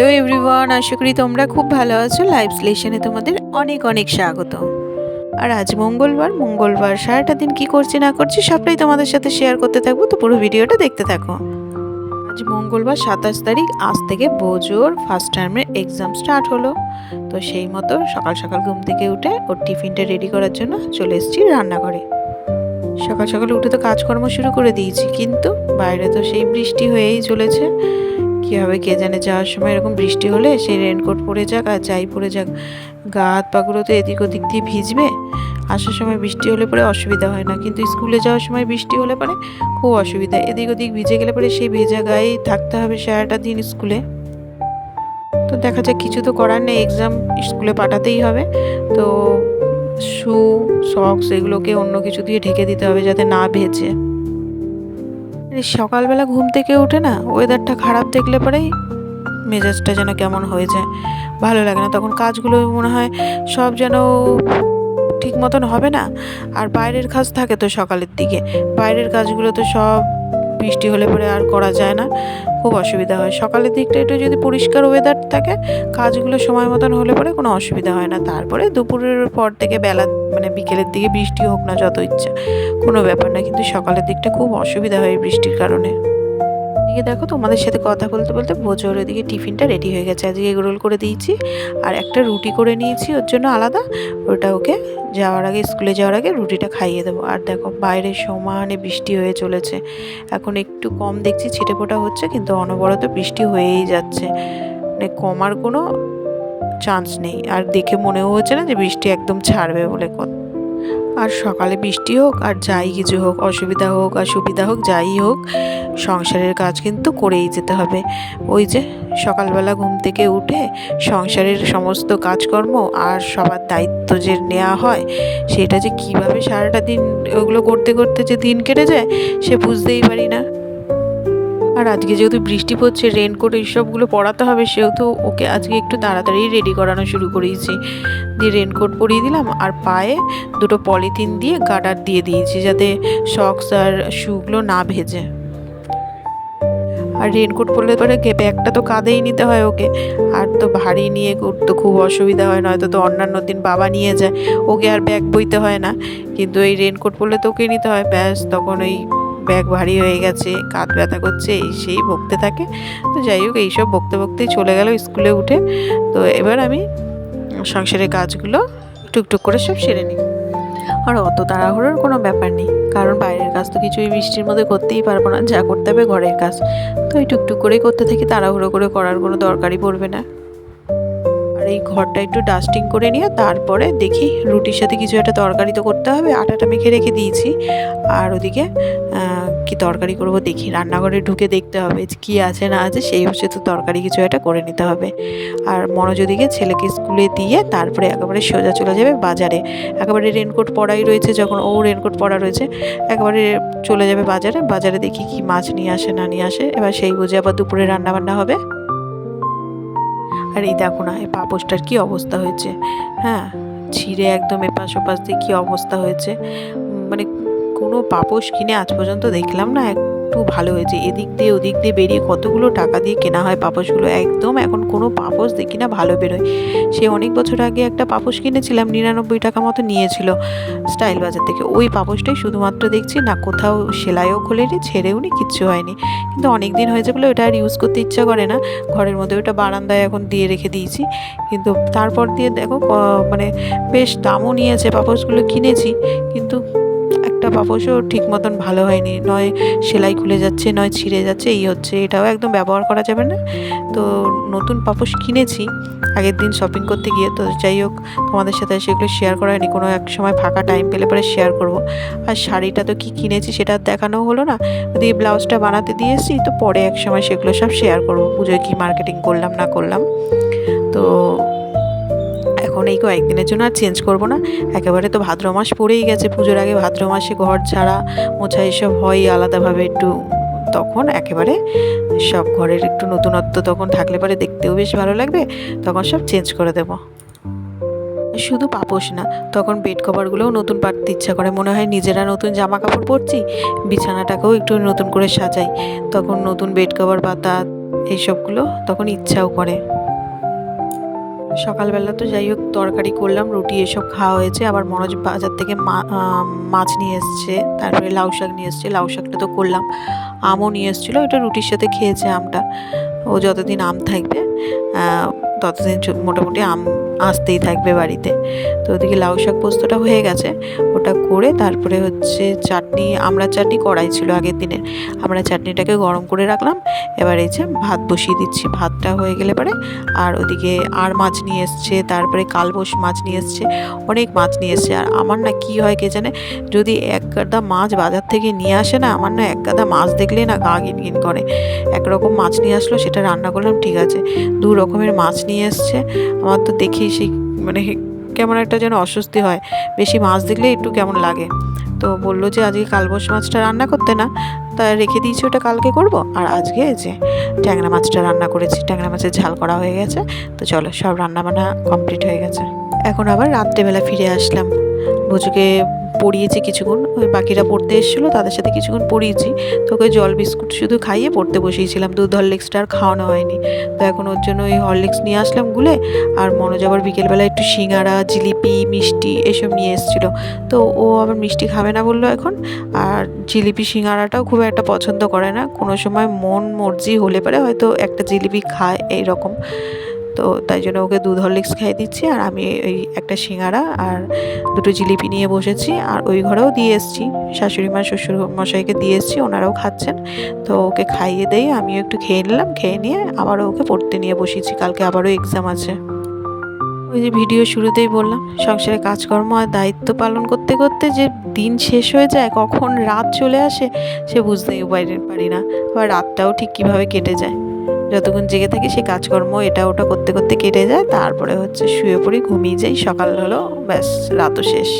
Hello everyone, আশা করি তোমরা খুব ভালো আছো। লাইভ স্লেশনে তোমাদের অনেক অনেক স্বাগত। আর আজ মঙ্গলবার মঙ্গলবার সারাটা দিন কি করছি না করছি সবটাই তোমাদের সাথে শেয়ার করতে থাকব, তো পুরো ভিডিওটা দেখতে থাকো। আজ মঙ্গলবার সাতাশ তারিখ, আজ থেকে বোজোর ফার্স্ট টার্মের এক্সাম স্টার্ট হলো। তো সেই মতো সকাল সকাল ঘুম থেকে উঠে ওর টিফিনটা রেডি করার জন্য চলে এসেছি রান্নাঘরে। সকাল সকাল উঠে তো কাজকর্ম শুরু করে দিয়েছি, কিন্তু বাইরে তো সেই বৃষ্টি হয়েই চলেছে। কী হবে কে জানে যাওয়ার সময় এরকম বৃষ্টি হলে সেই রেনকোট পরে যাক আর যাই পরে যাক। গা হাত পাগুলো তো এদিক ওদিক দিয়ে ভিজবে। আসার সময় বৃষ্টি হলে পরে অসুবিধা হয় না। কিন্তু স্কুলে যাওয়ার সময় বৃষ্টি হলে পরে খুব অসুবিধা। এদিক ওদিক ভিজে গেলে পরে সেই ভেজা গায়েই থাকতে হবে সারাটা দিন স্কুলে। তো দেখা যাক, কিছু তো করার নেই। এক্সাম স্কুলে পাঠাতেই হবে। তো শু সক্স এগুলোকে অন্য কিছু দিয়ে ঢেকে দিতে হবে যাতে না ভেজে। সকালবেলা ঘুম থেকে উঠে না ওয়েদারটা খারাপ দেখলে পরেই মেজাজটা যেন কেমন হয়ে যায়। ভালো লাগে না তখন কাজগুলো মনে হয় সব যেন ঠিক মতন হবে না। আর বাইরের কাজ থাকে তো সকালের দিকে। বাইরের কাজগুলো তো সব বৃষ্টি হলে পরে আর করা যায় না, খুব অসুবিধা হয়। সকালের দিকটা একটু যদি পরিষ্কার ওয়েদার থাকে, কাজগুলো সময় মতন হলে পরে কোনো অসুবিধা হয় না। তারপরে দুপুরের পর থেকে বেলা মানে বিকেলের দিকে বৃষ্টি হোক না যত ইচ্ছা, কোনো ব্যাপার না। কিন্তু সকালের দিকটা খুব অসুবিধা হয় বৃষ্টির কারণে। এদিকে দেখো, তোমাদের সাথে কথা বলতে বলতে বোঝোর ওদিকে টিফিনটা রেডি হয়ে গেছে। আজকে এগরোল করে দিয়েছি, আর একটা রুটি করে নিয়েছি, ওর জন্য আলাদা। ওটা ওকে যাওয়ার আগে, স্কুলে যাওয়ার আগে রুটিটা খাইয়ে দেবো। আর দেখো, বাইরে সমানে বৃষ্টি হয়ে চলেছে। এখন একটু কম দেখছি, ছিটে ফোটা হচ্ছে, কিন্তু অনবরত বৃষ্টি হয়েই যাচ্ছে। মানে কমার কোনো চান্স নেই। আর দেখে মনেও হচ্ছে না যে বৃষ্টি একদম ছাড়বে বলে কথা আর সকালে বৃষ্টি হোক আর যাই কিছু হোক, অসুবিধা হোক আর সুবিধা হোক, যাই হোক, সংসারের কাজ কিন্তু করেই যেতে হবে। ওই যে সকালবেলা ঘুম থেকে উঠে সংসারের সমস্ত কাজকর্ম আর সবার দায়িত্ব যে নেওয়া হয়, সেটা যে কীভাবে সারাটা দিন ওগুলো করতে করতে যে দিন কেটে যায়, সে বুঝতেই পারি না। আর আজকে যেহেতু বৃষ্টি পড়ছে রেনকোট এইসবগুলো পরাতে হবে, সেহেতু ওকে আজকে একটু তাড়াতাড়ি রেডি করানো শুরু করেছি দিয়ে রেনকোট পরিয়ে দিলাম আর পায়ে দুটো পলিথিন দিয়ে গার্ডার দিয়ে দিয়েছি যাতে সক্স আর শুগুলো না ভেজে। আর রেনকোট পরলে পরে ব্যাগটা তো কাঁধেই নিতে হয় ওকে। আর তো ভারী নিয়ে করতে খুব অসুবিধা হয়, নয়তো তো অন্যান্য দিন বাবা নিয়ে যায়। ওকে আর ব্যাগ বইতে হয় না। কিন্তু এই রেনকোট পরলে তো ওকে নিতে হয়, ব্যাস তখন ওই ব্যাগ ভারী হয়ে গেছে, কাঁধ ব্যথা করছে, এই সেই বকতে থাকে। তো যাই হোক, এইসব বকতে বকতেই চলে গেল স্কুলে উঠে। তো এবার আমি সংসারের কাজগুলো টুকটুক করে সব সেরে নিই। আর অত তাড়াহুড়োর কোনো ব্যাপার নেই, কারণ বাইরের কাজ তো কিছুই বৃষ্টির মধ্যে করতেই পারব না, যা করতে হবে ঘরের কাজ। তো এই টুকটুক করেই করতে থাকি, তাড়াহুড়ো করে করার কোনো দরকারই পড়বে না। এই ঘরটা একটু ডাস্টিং করে নিয়ে তারপরে দেখি রুটির সাথে কিছু একটা তরকারি তো করতে হবে। আটাটা মেখে রেখে দিয়েছি। আর ওদিকে কি তরকারি করব দেখি। রান্নাঘরে ঢুকে দেখতে হবে কী আছে, না আছে, সেই হচ্ছে তো তরকারি কিছু একটা করে নিতে হবে। আর মনোযোগীকে ছেলেকে স্কুলে দিয়ে তারপরে একেবারে সোজা চলে যাবে বাজারে। একেবারে রেনকোট পরাই রয়েছে যখন, ও রেনকোট পরা রয়েছে, একেবারে চলে যাবে বাজারে। বাজারে দেখি কি মাছ নিয়ে আসে, না নিয়ে আসে। এবার সেই বুঝে আবার দুপুরে রান্না বান্না হবে। আর এই দেখো না, এই পাপোশটার কী অবস্থা হয়েছে? হ্যাঁ ছিঁড়ে একদম এপাশ ওপাশ দিয়ে কী অবস্থা হয়েছে? মানে কোনো পাপোশ কিনে আজ পর্যন্ত দেখলাম না একটু ভালো হয়েছে। এদিক দিয়ে ওদিক দিয়ে বেরিয়ে কতগুলো টাকা দিয়ে কেনা হয় পাপোশগুলো? একদম এখন কোনো পাপোশ দেখি না, ভালো বেরোয়। সে অনেক বছর আগে একটা পাপোশ কিনেছিলাম, নিরানব্বই টাকা মতো নিয়েছিল স্টাইল বাজার থেকে। ওই পাপোশটাই শুধুমাত্র দেখছি না, কোথাও সেলাইও খোলেনি, ছেড়েও নি, কিচ্ছু হয়নি। কিন্তু অনেক দিন হয়েছে বলে ওটা আর ইউজ করতে ইচ্ছা করে না। ঘরের মধ্যে ওটা বারান্দায় এখন দিয়ে রেখে দিয়েছি। কিন্তু তারপর দিয়ে দেখো মানে বেশ দামও নিয়েছে পাপোশগুলো কিনেছি। কিন্তু পাপোশও ঠিক মতন ভালো হয়নি। নয় সেলাই খুলে যাচ্ছে, নয় ছিঁড়ে যাচ্ছে, এই হচ্ছে। এটাও একদম ব্যবহার করা যাবে না। তো নতুন পাপোশ কিনেছি, আগের দিন শপিং করতে গিয়ে, তো যাই হোক, তোমাদের সাথে সেগুলো শেয়ার করা হয়নি। কোনো এক সময় ফাঁকা টাইম পেলে পরে শেয়ার করব। আর শাড়িটা তো কি কিনেছি সেটা দেখানো হলো না। দিয়ে ব্লাউজটা বানাতে দিয়েছি তো পরে এক সময় সেগুলো সব শেয়ার করব। পুজোয় কি মার্কেটিং করলাম, না করলাম। তো এখন এই কয়েকদিনের জন্য আর চেঞ্জ করব না। একেবারে তো ভাদ্র মাস পড়েই গেছে পুজোর আগে। ভাদ্র মাসে ঘর ছাড়া মোছা এসব হয়ই আলাদাভাবে একটু। তখন একেবারে সব ঘরের একটু নতুনত্ব তখন থাকলে পরে দেখতেও বেশ ভালো লাগবে। তখন সব চেঞ্জ করে দেবো। শুধু পাপোশ না, তখন বেড কভারগুলোও নতুন পাড়তে ইচ্ছা করে। মনে হয় নিজেরা নতুন জামা কাপড় পরছি, বিছানাটাকেও একটু নতুন করে সাজাই। তখন নতুন বেড কভার পাতা এইসবগুলো তখন ইচ্ছাও করে। সকালবেলা তো যাই হোক, তরকারি করলাম, রুটি এসব খাওয়া হয়েছে। আবার মনোজ বাজার থেকে মাছ নিয়ে এসছে, তারপরে লাউ শাক নিয়ে এসছে। লাউ শাকটা তো করলাম, আমও নিয়ে এসেছিল ওটা রুটির সাথে খেয়েছে আমটা। ও যতদিন আম থাকবে ততদিন মোটামুটি আম আসতেই থাকবে বাড়িতে। তো ওদিকে লাউ শাক পোস্তটা হয়ে গেছে। ওটা করে তারপরে হচ্ছে চাটনি, আমরা চাটনি কড়াই ছিল আগের দিনের আমরা চাটনিটাকে গরম করে রাখলাম। এবার যে ভাত বসিয়ে দিচ্ছি। ভাতটা হয়ে গেলে পরে আর ওদিকে আর মাছ নিয়ে এসছে, তারপরে কালবোস মাছ নিয়ে এসছে, অনেক মাছ নিয়ে এসছে। আর আমার না কি হয় কে জানে? যদি এক গাদা মাছ বাজার থেকে নিয়ে আসে না, আমার না এক গাদা মাছ দেখলেই না গা গিনগিন করে। একরকম মাছ নিয়ে আসলো, সেটা রান্না করলাম, ঠিক আছে। দু রকমের মাছ নিয়ে এসছে। আমার তো দেখেই সেই মানে কেমন একটা যেন অস্বস্তি হয়। বেশি মাছ দেখলে একটু কেমন লাগে। তো বলল যে, আজকে কালবোস মাছটা রান্না করতে না, তা রেখে দিয়েছি ওটা কালকে করব। আর আজকে যে ট্যাংরা মাছটা রান্না করেছি, ট্যাংরা মাছের ঝাল করা হয়ে গেছে। তো চলো, সব রান্নাবান্না কমপ্লিট হয়ে গেছে। এখন আবার রাত্রেবেলা ফিরে আসলাম। বুঝুকে পড়িয়েছি কিছুক্ষণ। ওই বাকিরা পড়তে এসেছিল, তাদের সাথে কিছুক্ষণ পড়িয়েছি। তো ওকে জল বিস্কুট শুধু খাইয়ে পড়তে বসিয়েছিলাম। দুধ হরলিক্সটা আর খাওয়ানো হয়নি। তো এখন ওর জন্য ওই হরলিক্স নিয়ে আসলাম গুলে, আর মনোজ আবার বিকেলবেলা একটু সিঙ্গারা, জিলিপি, মিষ্টি এসব নিয়ে এসেছিল। তো ও আবার মিষ্টি খাবে না বলল এখন, আর জিলিপি সিঙ্গারাটাও খুব একটা পছন্দ করে না। কোনো সময় মন মর্জি হলে পারে, হয়তো একটা জিলিপি খায় এই রকম তো তাই জন্য ওকে দুধ হরলিক্স খাইয়ে দিচ্ছি। আর আমি ওই একটা সিঙ্গারা আর দুটো জিলিপি নিয়ে বসেছি। আর ওই ঘরেও দিয়ে এসেছি। শাশুড়ি মা, শ্বশুর মশাইকে দিয়ে এসেছি, ওনারাও খাচ্ছেন। তো ওকে খাইয়ে দেই, আমিও একটু খেয়ে নিলাম, খেয়ে নিয়ে আবারও ওকে পড়তে নিয়ে বসিয়েছি কালকে আবারও এক্সাম আছে। ওই যে ভিডিও শুরুতেই বললাম, সংসারে কাজকর্ম আর দায়িত্ব পালন করতে করতে যে দিন শেষ হয়ে যায়, কখন রাত চলে আসে, সে বুঝতেই পারি না। আবার রাতটাও ঠিক কীভাবে কেটে যায়। যতক্ষণ জেগে থাকি সেই কাজকর্ম, এটা ওটা করতে করতে কেটে যায়। তারপরে হচ্ছে শুয়ে পড়ি, ঘুমিয়ে যাই। সকাল হলো, ব্যাস, রাতও শেষ।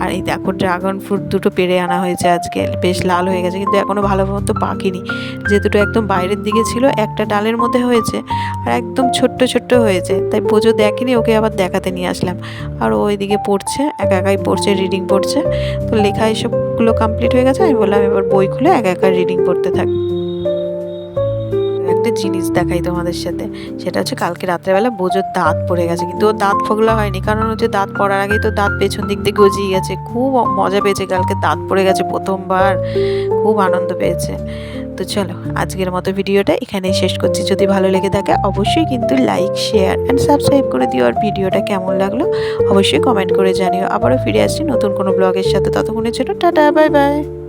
আর এই দেখো ড্রাগন ফ্রুট দুটো পেরে আনা হয়েছে আজকে। বেশ লাল হয়ে গেছে, কিন্তু এখনও ভালো মতো পাকেনি। যে দুটো একদম বাইরের দিকে ছিল, একটা ডালের মধ্যে হয়েছে, আর একদম ছোট্ট ছোট্ট হয়েছে। তাই পুজো দেখেনি, ওকে আবার দেখাতে নিয়ে আসলাম। আর ও ওইদিকে পড়ছে, একা একাই পড়ছে রিডিং পড়ছে। তো লেখা এসবগুলো কমপ্লিট হয়ে গেছে, আমি বললাম এবার বই খুলে একা একা রিডিং পড়তে থাক। একটা জিনিস দেখাই তোমাদের সাথে। সেটা হচ্ছে কালকে রাত্রেবেলা বোঝোর দাঁত পড়ে গেছে। কিন্তু ওর দাঁত ফোগলা হয়নি, কারণ হচ্ছে দাঁত পড়ার আগেই তো দাঁত পেছন দিক দিয়ে গজিয়ে গেছে। খুব মজা পেয়েছে কালকে, দাঁত পড়ে গেছে প্রথমবার। খুব আনন্দ পেয়েছে। তো চলো, আজকের মতো ভিডিওটা এখানেই শেষ করছি। যদি ভালো লেগে থাকে, অবশ্যই কিন্তু লাইক শেয়ার অ্যান্ড সাবস্ক্রাইব করে দিও। আর ভিডিওটা কেমন লাগল, অবশ্যই কমেন্ট করে জানিও। আবারও ফিরে আসছি নতুন কোনো ব্লগের সাথে। ততক্ষণের জন্য টাটা বাই বাই